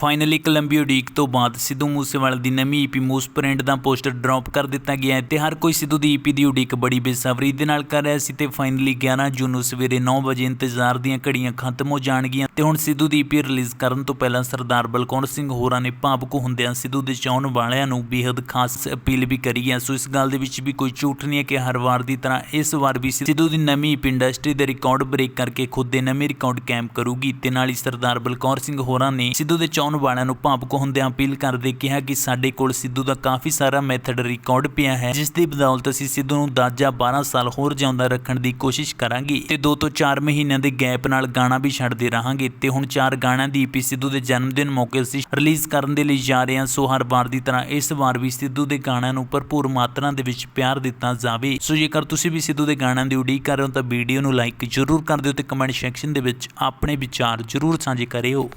Finally ਕੋਲੰਬੀ ਉਡੀਕ ਤੋਂ ਬਾਅਦ ਸਿੱਧੂ ਮੂਸੇਵਾਲੇ ਦੀ ਨਵੀਂ ਈਪੀ ਮੂਸ ਪ੍ਰਿੰਟ ਦਾ ਪੋਸਟਰ ਡ੍ਰੌਪ ਕਰ ਦਿੱਤਾ ਗਿਆ ਹੈ ਤੇ ਹਰ ਕੋਈ ਸਿੱਧੂ ਦੀ ਈਪੀ ਦੀ ਉਡੀਕ ਬੜੀ ਬੇਸਬਰੀ ਦੇ ਨਾਲ ਕਰ ਰਿਹਾ ਸੀ ਤੇ ਫਾਈਨਲੀ 11 ਜੂਨ ਨੂੰ ਸਵੇਰੇ 9 ਵਜੇ ਇੰਤਜ਼ਾਰ ਦੀਆਂ ਘੜੀਆਂ ਖਤਮ ਹੋ ਜਾਣਗੀਆਂ ਤੇ ਹੁਣ ਸਿੱਧੂ ਦੀ ਈਪੀ ਰਿਲੀਜ਼ ਕਰਨ ਤੋਂ ਪਹਿਲਾਂ ਸਰਦਾਰ ਬਲਕੌਰ ਸਿੰਘ ਹੋਰਾਂ ਨੇ ਭਾਵੁਕ ਹੁੰਦਿਆਂ ਸਿੱਧੂ ਦੇ ਚਾਹਣ ਵਾਲਿਆਂ ਨੂੰ ਬੇहद ਖਾਸ ਅਪੀਲ ਵੀ ਕਰੀ ਹੈ। ਸੋ ਇਸ ਗੱਲ ਦੇ ਵਿੱਚ ਵੀ ਕੋਈ ਝੂਠ ਨਹੀਂ ਹੈ ਕਿ ਹਰ ਵਾਰ ਦੀ ਤਰ੍ਹਾਂ ਇਸ ਵਾਰ ਵੀ ਸਿੱਧੂ ਦੀ ਨਵੀਂ ਈਪੀ ਇੰਡਸਟਰੀ ਦੇ ਰਿਕਾਰਡ ਬ੍ਰੇਕ ਕਰਕੇ ਖੁਦ ਦੇ ਨਵੇਂ ਰਿਕਾਰਡ ਕਾਇਮ ਕਰੂਗੀ ਤੇ ਨਾਲ ਹੀ ਸਰਦਾਰ ਬਲਕੌਰ ਸਿੰਘ ਹੋਰਾਂ ਨੇ ਸਿੱਧੂ ਦੇ ਚਾਹਣ ਵਾਲਿਆਂ ਨੂੰ ਭਾਵੁਕ ਹੁੰਦਿਆਂ ਅਪੀਲ ਕਰਦੇ ਕਿਹਾ ਕਿ ਸਾਡੇ ਕੋਲ ਸਿੱਧੂ ਦਾ ਕਾਫੀ ਸਾਰਾ ਮੈਥਡ ਰਿਕਾਰਡ ਪਿਆ ਹੈ, ਜਿਸ ਦੀ ਬਦੌਲਤ ਅਸੀਂ ਸਿੱਧੂ ਨੂੰ 10 ਜਾਂ 12 ਸਾਲ ਹੋਰ ਜਿਉਂਦਾ ਰੱਖਣ ਦੀ ਕੋਸ਼ਿਸ਼ ਕਰਾਂਗੇ ਤੇ 2 ਤੋਂ 4 ਮਹੀਨਿਆਂ ਦੇ ਗੈਪ ਨਾਲ ਗਾਣਾ ਵੀ ਛੱਡਦੇ ਰਹਾਂਗੇ ਤੇ ਹੁਣ ਚਾਰ ਗਾਣਿਆਂ ਦੀ ਈਪੀ ਸਿੱਧੂ ਦੇ ਜਨਮ ਦਿਨ ਮੌਕੇ ਅਸੀਂ ਰਿਲੀਜ਼ ਕਰਨ ਦੇ ਲਈ ਜਾ ਰਹੇ ਹਾਂ। ਸੋ ਹਰ ਵਾਰ ਦੀ ਤਰ੍ਹਾਂ ਇਸ ਵਾਰ ਵੀ ਸਿੱਧੂ ਦੇ ਗਾਣਿਆਂ ਨੂੰ ਭਰਪੂਰ ਮਾਤਰਾ ਦੇ ਵਿੱਚ ਪਿਆਰ ਦਿੱਤਾ ਜਾਵੇ। ਸੋ ਜੇਕਰ ਤੁਸੀਂ ਵੀ ਸਿੱਧੂ ਦੇ ਗਾਣਿਆਂ ਦੀ ਉਡੀਕ ਕਰ ਰਹੇ ਹੋ ਤਾਂ ਵੀਡੀਓ ਨੂੰ ਲਾਈਕ ਜ਼ਰੂਰ ਕਰ ਦਿਓ ਤੇ ਕਮੈਂਟ ਸੈਕਸ਼ਨ ਦੇ ਵਿੱਚ ਆਪਣੇ ਵਿਚਾਰ ਜ਼ਰੂਰ ਸਾਂਝੇ ਕਰਿਓ।